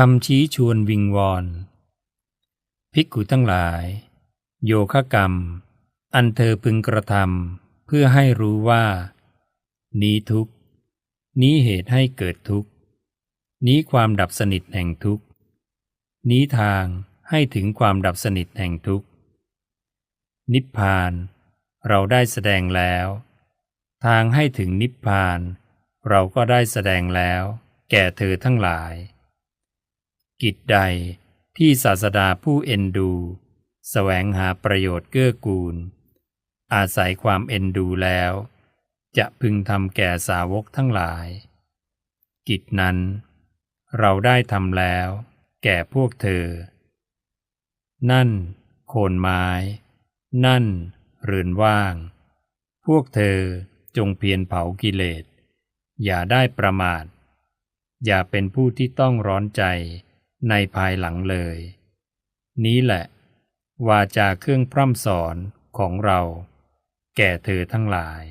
คำชี้ชวนวิงวอนภิกขุทั้งหลาย โยคะกรรม อันเธอพึงกระทำเพื่อให้รู้ว่า นี้ทุกนี้เหตุให้เกิดทุกนี้ความดับสนิทแห่งทุกนี้ทางให้ถึงความดับสนิทแห่งทุกนิพพานเราได้แสดงแล้ว ทางให้ถึงนิพพาน เราก็ได้แสดงแล้ว แก่เธอทั้งหลาย กิจใดที่ศาสดาผู้เอ็นดูสแสวงหาประโยชน์เกื้อกูล อาศัยความเอ็นดูแล้ว จะพึงทำแก่สาวกทั้งหลาย กิจนั้น เราได้ทำแล้ว แก่พวกเธอ นั่น โคนไม้ นั่นเรือนว่าง พวกเธอจงเพียรเผากิเลส อย่าได้ประมาท อย่าเป็นผู้ที่ต้องร้อนใจ ในภายหลังเลย นี้แหละ วาจาเครื่องพร่ำสอนของเรา แก่เธอทั้งหลาย